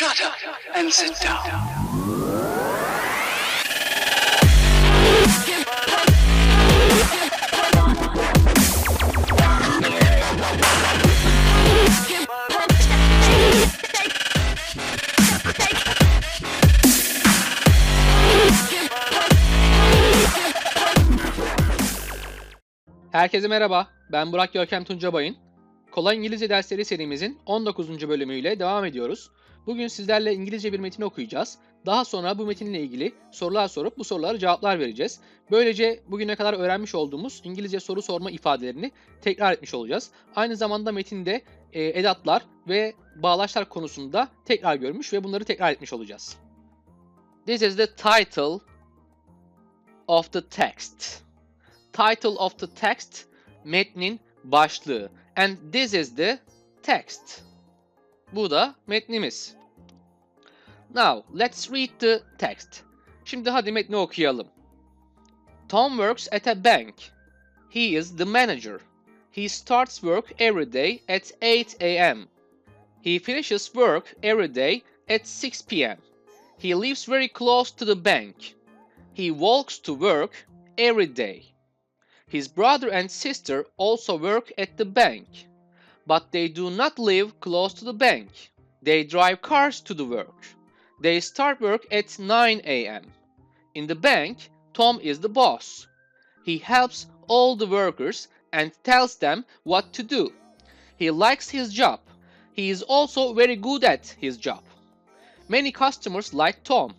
Shut up and sit down. Herkese merhaba, ben Burak Görkem Tuncabay'ın. Kolay İngilizce Dersleri serimizin 19. bölümüyle devam ediyoruz. Bugün sizlerle İngilizce bir metin okuyacağız. Daha sonra bu metinle ilgili sorular sorup bu sorulara cevaplar vereceğiz. Böylece bugüne kadar öğrenmiş olduğumuz İngilizce soru sorma ifadelerini tekrar etmiş olacağız. Aynı zamanda metinde e, edatlar ve bağlaçlar konusunda tekrar görmüş ve bunları tekrar etmiş olacağız. This is the title of the text title of the text metnin başlığı. And this is the text. Bu da metnimiz. Now, let's read the text. Şimdi hadi metni okuyalım. Tom works at a bank. He is the manager. He starts work every day at 8 a.m. He finishes work every day at 6 p.m. He lives very close to the bank. He walks to work every day. His brother and sister also work at the bank, but they do not live close to the bank. They drive cars to the work. They start work at 9 a.m. In the bank, Tom is the boss. He helps all the workers and tells them what to do. He likes his job. He is also very good at his job. Many customers like Tom,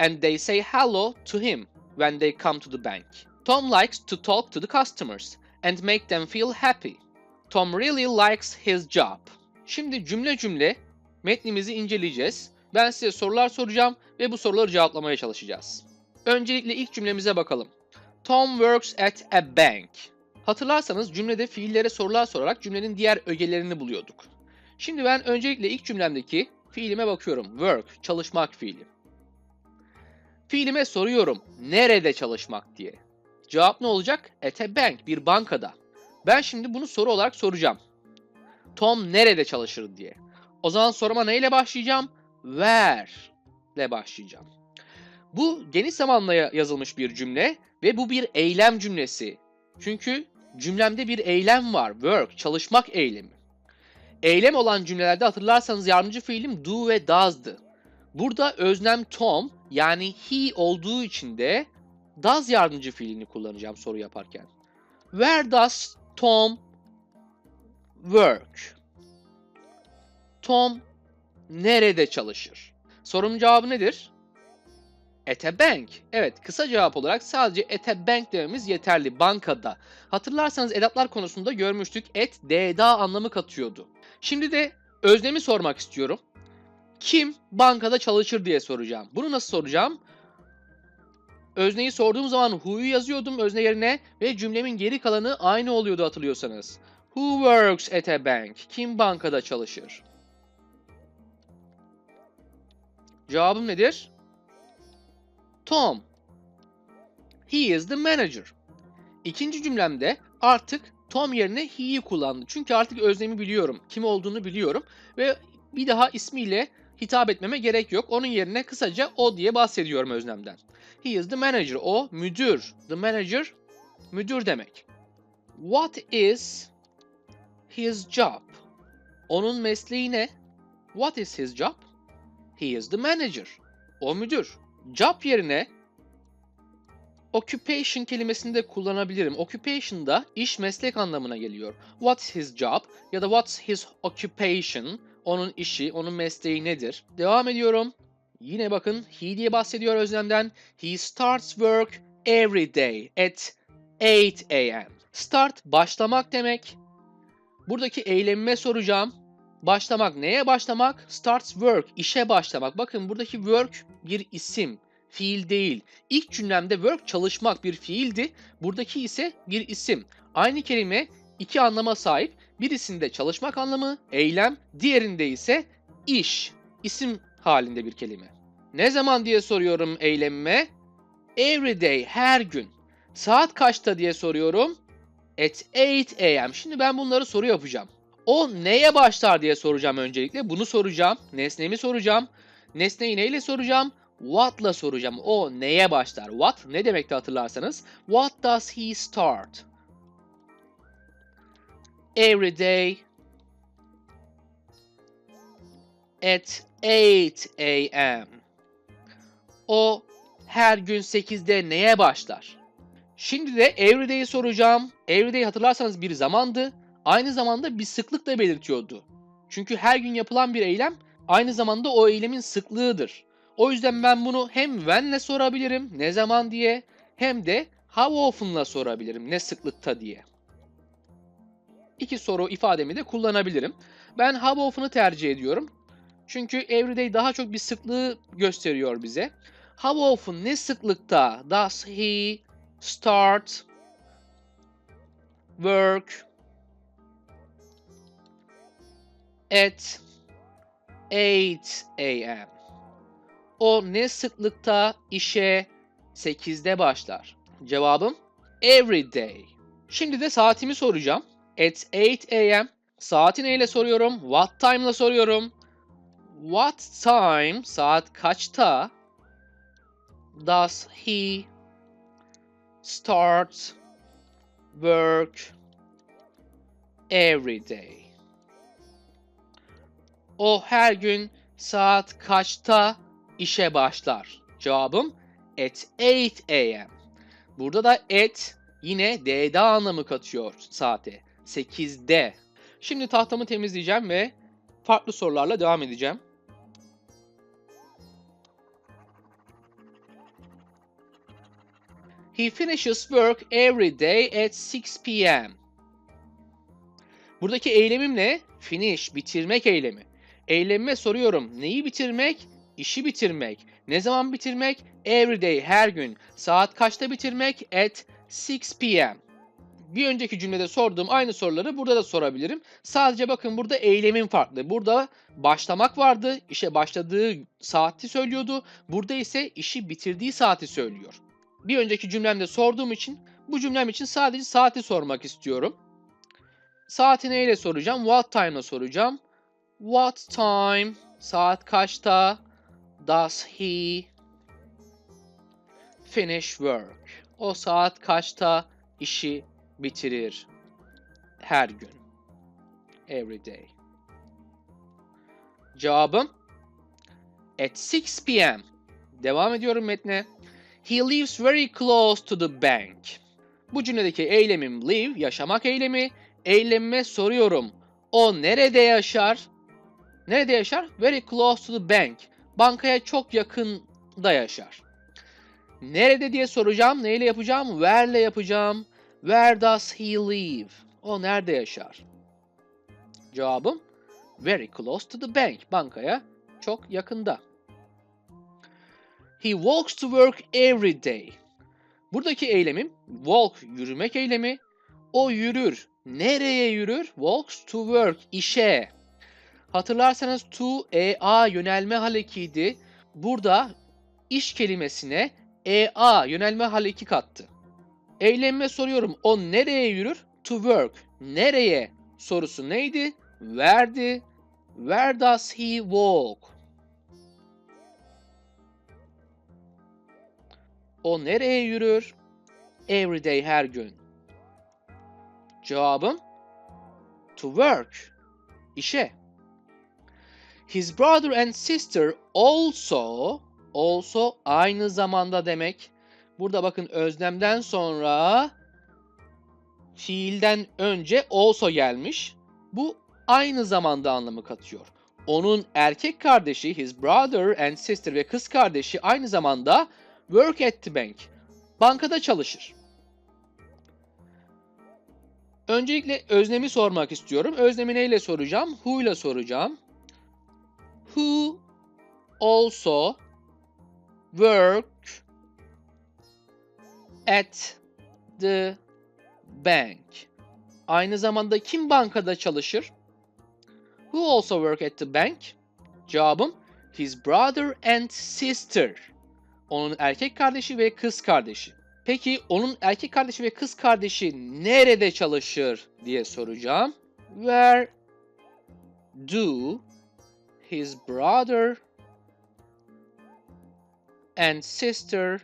and they say hello to him when they come to the bank. Tom likes to talk to the customers and make them feel happy. Tom really likes his job. Şimdi cümle cümle metnimizi inceleyeceğiz. Ben size sorular soracağım ve bu soruları cevaplamaya çalışacağız. Öncelikle ilk cümlemize bakalım. Tom works at a bank. Hatırlarsanız cümlede fiillere sorular sorarak cümlenin diğer ögelerini buluyorduk. Şimdi ben öncelikle ilk cümlemdeki fiilime bakıyorum. Work, çalışmak fiili. Fiilime soruyorum nerede çalışmak diye. Cevap ne olacak? At a bank, bir bankada. Ben şimdi bunu soru olarak soracağım. Tom nerede çalışır diye. O zaman soruma neyle başlayacağım? Where ile başlayacağım. Bu geniş zamanla ya- yazılmış bir cümle ve bu bir eylem cümlesi. Çünkü cümlemde bir eylem var. Work, çalışmak eylemi. Eylem olan cümlelerde hatırlarsanız yardımcı fiilim do ve does'dı. Burada öznem Tom yani he olduğu için de does yardımcı fiilini kullanacağım soru yaparken. Where does Tom work? Tom nerede çalışır? Sorunun cevabı nedir? At a bank. Evet, kısa cevap olarak sadece at a bank dememiz yeterli. Bankada. Hatırlarsanız edatlar konusunda görmüştük. At, d'da anlamı katıyordu. Şimdi de öznemi sormak istiyorum. Kim bankada çalışır diye soracağım. Bunu nasıl soracağım? Özneyi sorduğum zaman who'yu yazıyordum özne yerine ve cümlemin geri kalanı aynı oluyordu hatırlıyorsanız. Who works at a bank? Kim bankada çalışır? Cevabım nedir? Tom. He is the manager. İkinci cümlemde artık Tom yerine he'yi kullandı. Çünkü artık öznemi biliyorum. Kim olduğunu biliyorum. Ve bir daha ismiyle hitap etmeme gerek yok. Onun yerine kısaca o diye bahsediyorum öznemden. He is the manager. O müdür. The manager müdür demek. What is his job? Onun mesleği ne? What is his job? He is the manager. O müdür. Job yerine occupation kelimesini de kullanabilirim. Occupation da iş meslek anlamına geliyor. What's his job ya da what's his occupation? Onun işi, onun mesleği nedir? Devam ediyorum. Yine bakın he diye bahsediyor özlemden. He starts work every day at 8 a.m. Start başlamak demek. Buradaki eylemime soracağım. Başlamak neye başlamak? Starts work, işe başlamak. Bakın buradaki work bir isim, fiil değil. İlk cümlemde work çalışmak bir fiildi. Buradaki ise bir isim. Aynı kelime iki anlama sahip. Birisinde çalışmak anlamı, eylem, diğerinde ise iş, isim halinde bir kelime. Ne zaman diye soruyorum eylemime? Every day, her gün. Saat kaçta diye soruyorum? At 8 a.m. Şimdi ben bunları soru yapacağım. O neye başlar diye soracağım öncelikle. Bunu soracağım. Nesnemi soracağım. Nesneyi neyle soracağım? What'la soracağım. O neye başlar? What ne demekti hatırlarsanız? What does he start? Every day at 8 a.m. O her gün 8'de neye başlar? Şimdi de everyday'i soracağım. Everyday hatırlarsanız bir zamandı. Aynı zamanda bir sıklık da belirtiyordu. Çünkü her gün yapılan bir eylem aynı zamanda o eylemin sıklığıdır. O yüzden ben bunu hem when'le sorabilirim, ne zaman diye, hem de how often'la sorabilirim, ne sıklıkta diye. İki soru ifademi de kullanabilirim. Ben how often'ı tercih ediyorum. Çünkü everyday daha çok bir sıklığı gösteriyor bize. How often ne sıklıkta does he start work at 8 a.m. O ne sıklıkta işe 8'de başlar? Cevabım every day. Şimdi de saatimi soracağım. At 8 a.m. Saati neyle soruyorum? What time ile soruyorum. What time? Saat kaçta? Does he start work every day? O her gün saat kaçta işe başlar? Cevabım at 8 a.m. Burada da at yine D'de anlamı katıyor saate. 8'de. Şimdi tahtamı temizleyeceğim ve farklı sorularla devam edeceğim. He finishes work every day at 6 p.m. Buradaki eylemim ne? Finish, bitirmek eylemi. Eylemime soruyorum. Neyi bitirmek? İşi bitirmek. Ne zaman bitirmek? Every day, her gün. Saat kaçta bitirmek? At 6 p.m. Bir önceki cümlede sorduğum aynı soruları burada da sorabilirim. Sadece bakın burada eylemin farklı. Burada başlamak vardı. işe başladığı saati söylüyordu. Burada ise işi bitirdiği saati söylüyor. Bir önceki cümlemde sorduğum için bu cümlem için sadece saati sormak istiyorum. Saati neyle soracağım? What time'la soracağım. What time? Saat kaçta? Does he finish work? O saat kaçta işi bitirir? Her gün. Every day. Cevabım at 6 p.m. Devam ediyorum metne. He lives very close to the bank. Bu cümledeki eylemim live, yaşamak eylemi. Eylemime soruyorum. O nerede yaşar? Nerede yaşar? Very close to the bank. Bankaya çok yakında yaşar. Nerede diye soracağım. Neyle yapacağım? Where'le yapacağım. Where does he live? O nerede yaşar? Cevabım very close to the bank. Bankaya çok yakında. He walks to work every day. Buradaki eylemim walk yürümek eylemi. O yürür. Nereye yürür? Walks to work işe. Hatırlarsanız to ea yönelme halekiydi. Burada iş kelimesine ea yönelme haleki kattı. Eylemime soruyorum. O nereye yürür? To work. Nereye? Sorusu neydi? Where'di? Where does he walk? O nereye yürür? Every day her gün. Cevabım to work. İşe. His brother and sister also also aynı zamanda demek. Burada bakın özlemden sonra fiilden önce also gelmiş. Bu aynı zamanda anlamı katıyor. Onun erkek kardeşi, his brother and sister ve kız kardeşi aynı zamanda work at the bank. Bankada çalışır. Öncelikle öznemi sormak istiyorum. Öznemi neyle soracağım? Who ile soracağım. Who also work at the bank. Aynı zamanda kim bankada çalışır? Who also work at the bank? Cevabım his brother and sister. Onun erkek kardeşi ve kız kardeşi. Peki onun erkek kardeşi ve kız kardeşi nerede çalışır diye soracağım. Where do his brother and sister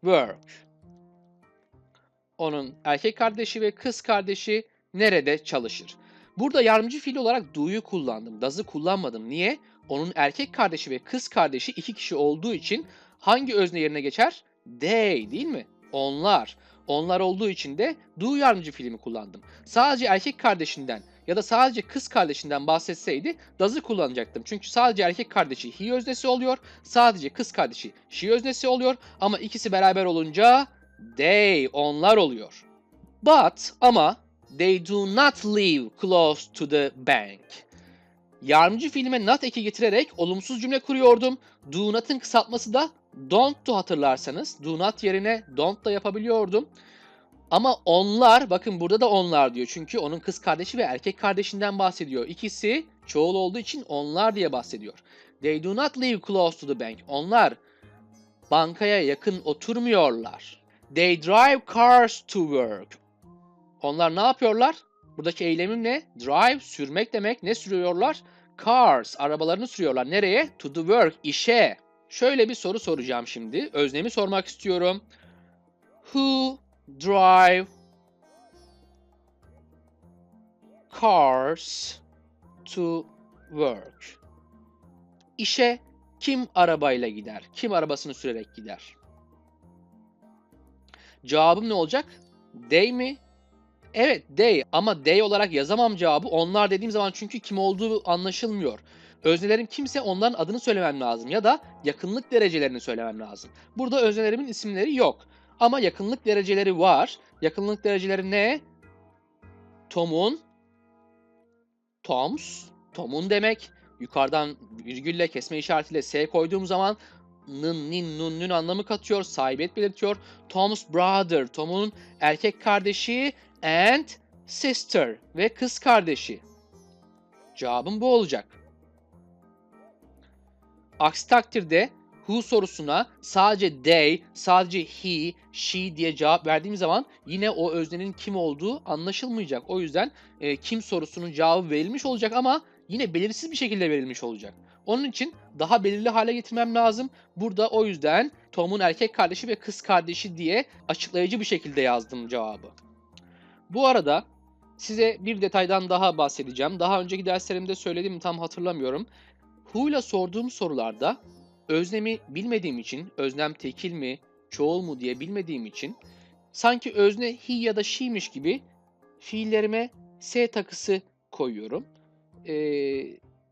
work? Onun erkek kardeşi ve kız kardeşi nerede çalışır? Burada yardımcı fiil olarak do'yu kullandım. Does'ı kullanmadım. Niye? Onun erkek kardeşi ve kız kardeşi iki kişi olduğu için hangi özne yerine geçer? They değil mi? Onlar. Onlar olduğu için de do yardımcı fiilimi kullandım. Sadece erkek kardeşinden ya da sadece kız kardeşinden bahsetseydi does'ı kullanacaktım. Çünkü sadece erkek kardeşi he öznesi oluyor, sadece kız kardeşi she öznesi oluyor ama ikisi beraber olunca they onlar oluyor. But ama they do not live close to the bank. Yardımcı fiilime not eki getirerek olumsuz cümle kuruyordum. Do not'ın kısaltması da don't'tu hatırlarsanız. Do not yerine don't da yapabiliyordum. Ama onlar, bakın burada da onlar diyor. Çünkü onun kız kardeşi ve erkek kardeşinden bahsediyor. İkisi çoğul olduğu için onlar diye bahsediyor. They do not live close to the bank. Onlar bankaya yakın oturmuyorlar. They drive cars to work. Onlar ne yapıyorlar? Buradaki eylemim ne? Drive, sürmek demek. Ne sürüyorlar? Cars, arabalarını sürüyorlar. Nereye? To the work, işe. Şöyle bir soru soracağım şimdi. Öznemi sormak istiyorum. Who drive cars to work? İşe kim arabayla gider? Kim arabasını sürerek gider? Cevabım ne olacak? They mi? Evet they ama they olarak yazamam cevabı. Onlar dediğim zaman çünkü kim olduğu anlaşılmıyor. Öznelerim kimse onların adını söylemem lazım ya da yakınlık derecelerini söylemem lazım. Burada öznelerimin isimleri yok. Ama yakınlık dereceleri var. Yakınlık dereceleri ne? Tom'un, Tom's, Tom'un demek. Yukarıdan virgülle kesme işaretiyle S koyduğum zaman nın, nin, nun, nün anlamı katıyor. Sahibiyet belirtiyor. Tom's brother, Tom'un erkek kardeşi and sister ve kız kardeşi. Cevabım bu olacak. Aksi takdirde who sorusuna sadece they, sadece he, she diye cevap verdiğim zaman yine o öznenin kim olduğu anlaşılmayacak. O yüzden e, kim sorusunun cevabı verilmiş olacak ama yine belirsiz bir şekilde verilmiş olacak. Onun için daha belirli hale getirmem lazım. Burada o yüzden Tom'un erkek kardeşi ve kız kardeşi diye açıklayıcı bir şekilde yazdım cevabı. Bu arada size bir detaydan daha bahsedeceğim. Daha önceki derslerimde söyledim tam hatırlamıyorum. Who ile sorduğum sorularda öznemi bilmediğim için, öznem tekil mi, çoğul mu diye bilmediğim için sanki özne he ya da she'miş gibi fiillerime s takısı koyuyorum. Ee,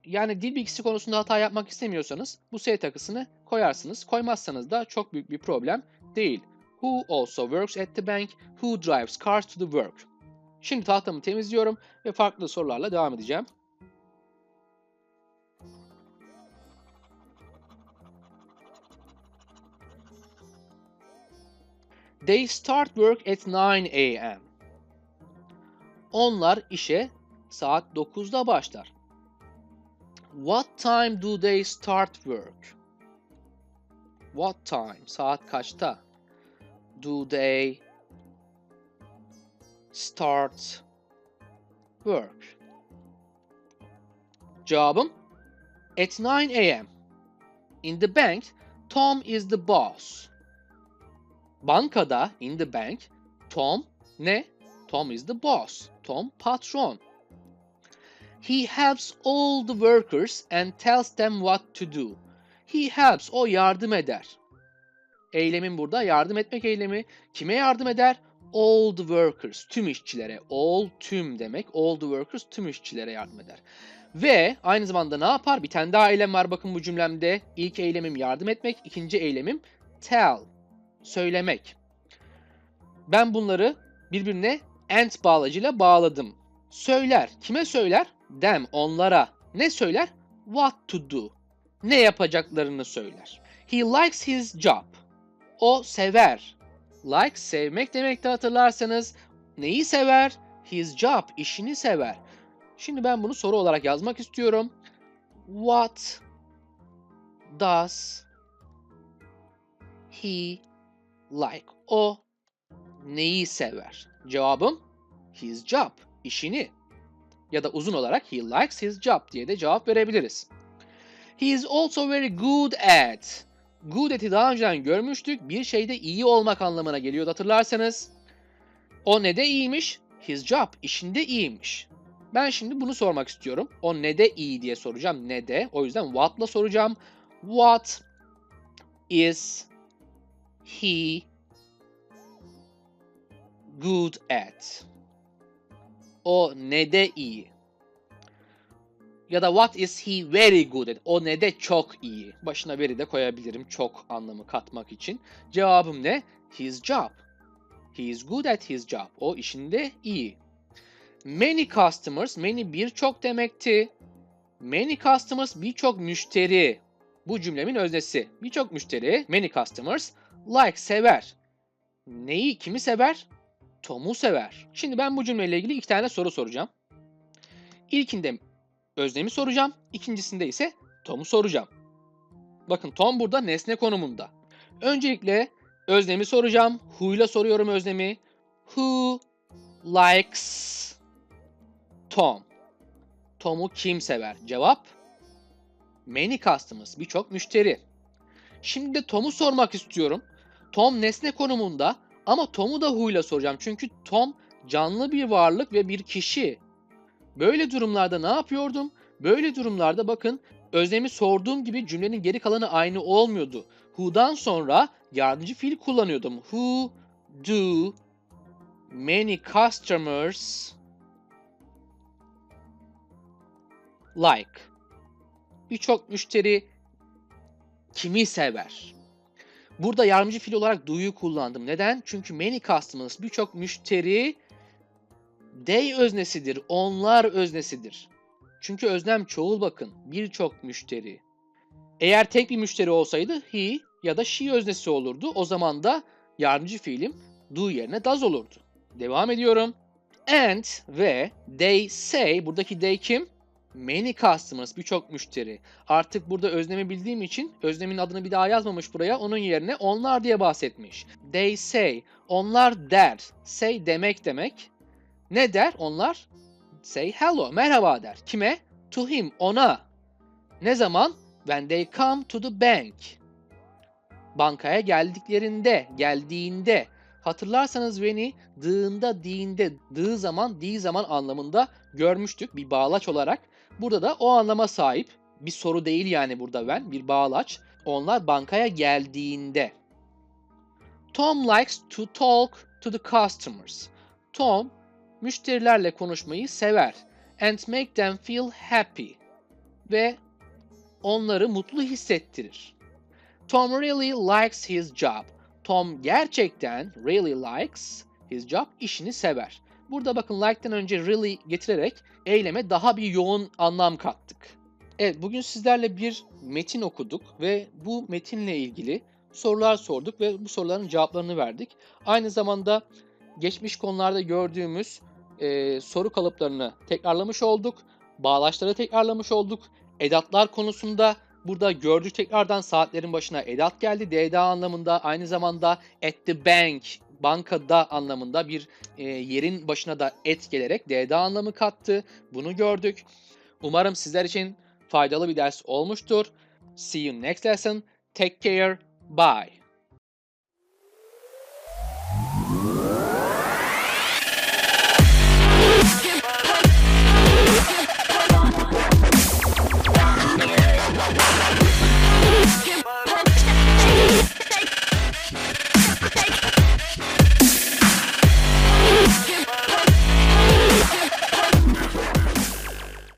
yani dil bilgisi konusunda hata yapmak istemiyorsanız bu s takısını koyarsınız. Koymazsanız da çok büyük bir problem değil. Who also works at the bank? Who drives cars to the work? Şimdi tahtamı temizliyorum ve farklı sorularla devam edeceğim. They start work at 9 a.m. Onlar işe saat 9'da başlar. What time do they start work? What time? Saat kaçta? Do they start work? Cevabım at 9 a.m. In the bank, Tom is the boss. Bankada, in the bank, Tom ne? Tom is the boss. Tom patron. He helps all the workers and tells them what to do. He helps, o yardım eder. Eylemin burada yardım etmek eylemi. Kime yardım eder? All the workers, tüm işçilere. All, tüm demek. All the workers, tüm işçilere yardım eder. Ve aynı zamanda ne yapar? Bir tane daha eylem var bakın bu cümlemde. İlk eylemim yardım etmek, ikinci eylemim tell, söylemek. Ben bunları birbirine and bağlacıyla bağladım. Söyler. Kime söyler? Them, onlara. Ne söyler? What to do. Ne yapacaklarını söyler. He likes his job. O sever. Like sevmek demekti hatırlarsanız. Neyi sever? His job, işini sever. Şimdi ben bunu soru olarak yazmak istiyorum. What does he like? O neyi sever? Cevabım his job, işini. Ya da uzun olarak he likes his job diye de cevap verebiliriz. He is also very good at. Good at'i daha önceden görmüştük. Bir şeyde iyi olmak anlamına geliyordu hatırlarsanız. O ne de iyiymiş? His job, işinde iyiymiş. Ben şimdi bunu sormak istiyorum. O ne de iyi diye soracağım. Ne de. O yüzden what'la soracağım. What is he good at? O ne de iyi. Ya da what is he very good at? O ne de çok iyi. Başına very de koyabilirim çok anlamı katmak için. Cevabım ne? His job. He is good at his job. O işinde iyi. Many customers, many birçok demekti. Many customers birçok müşteri. Bu cümlemin öznesi. Birçok müşteri, many customers, like sever. Neyi, kimi sever? Tom'u sever. Şimdi ben bu cümleyle ilgili iki tane soru soracağım. İlkinde öznemi soracağım. ikincisinde ise Tom'u soracağım. Bakın Tom burada nesne konumunda. Öncelikle öznemi soracağım. Who'yla soruyorum öznemi. Who likes Tom? Tom'u kim sever? Cevap Many customers. Birçok müşteri. Şimdi de Tom'u sormak istiyorum. Tom nesne konumunda ama Tom'u da who'yla soracağım. Çünkü Tom canlı bir varlık ve bir kişi. Böyle durumlarda ne yapıyordum? Böyle durumlarda bakın öznemi sorduğum gibi cümlenin geri kalanı aynı olmuyordu. Who'dan sonra yardımcı fiil kullanıyordum. Who do many customers like? Birçok müşteri kimi sever? Burada yardımcı fiil olarak do'yu kullandım. Neden? Çünkü many customers birçok müşteri they öznesidir. Onlar öznesidir. Çünkü öznem çoğul bakın. Birçok müşteri. Eğer tek bir müşteri olsaydı he ya da she öznesi olurdu. O zaman da yardımcı fiilim do yerine does olurdu. Devam ediyorum. And ve they say buradaki they kim? Many customers birçok müşteri. Artık burada öznemi bildiğim için öznemin adını bir daha yazmamış buraya. Onun yerine onlar diye bahsetmiş. They say. Onlar der. Say demek demek. Ne der onlar? Say hello. Merhaba der. Kime? To him. Ona. Ne zaman? When they come to the bank. Bankaya geldiklerinde, geldiğinde. Hatırlarsanız when'i dığında, diğinde, dığı zaman, diği zaman anlamında görmüştük bir bağlaç olarak. Burada da o anlama sahip. Bir soru değil yani burada ben, bir bağlaç. Onlar bankaya geldiğinde. Tom likes to talk to the customers. Tom müşterilerle konuşmayı sever and make them feel happy ve onları mutlu hissettirir. Tom really likes his job. Tom gerçekten really likes his job işini sever. Burada bakın like'tan önce really getirerek eyleme daha bir yoğun anlam kattık. Evet bugün sizlerle bir metin okuduk ve bu metinle ilgili sorular sorduk ve bu soruların cevaplarını verdik. Aynı zamanda geçmiş konularda gördüğümüz e, soru kalıplarını tekrarlamış olduk. Bağlaçları tekrarlamış olduk. Edatlar konusunda burada gördük tekrardan saatlerin başına edat geldi. DDA anlamında aynı zamanda at the bank bankada anlamında bir e, yerin başına da et gelerek DDA anlamı kattı. Bunu gördük. Umarım sizler için faydalı bir ders olmuştur. See you next lesson. Take care. Bye.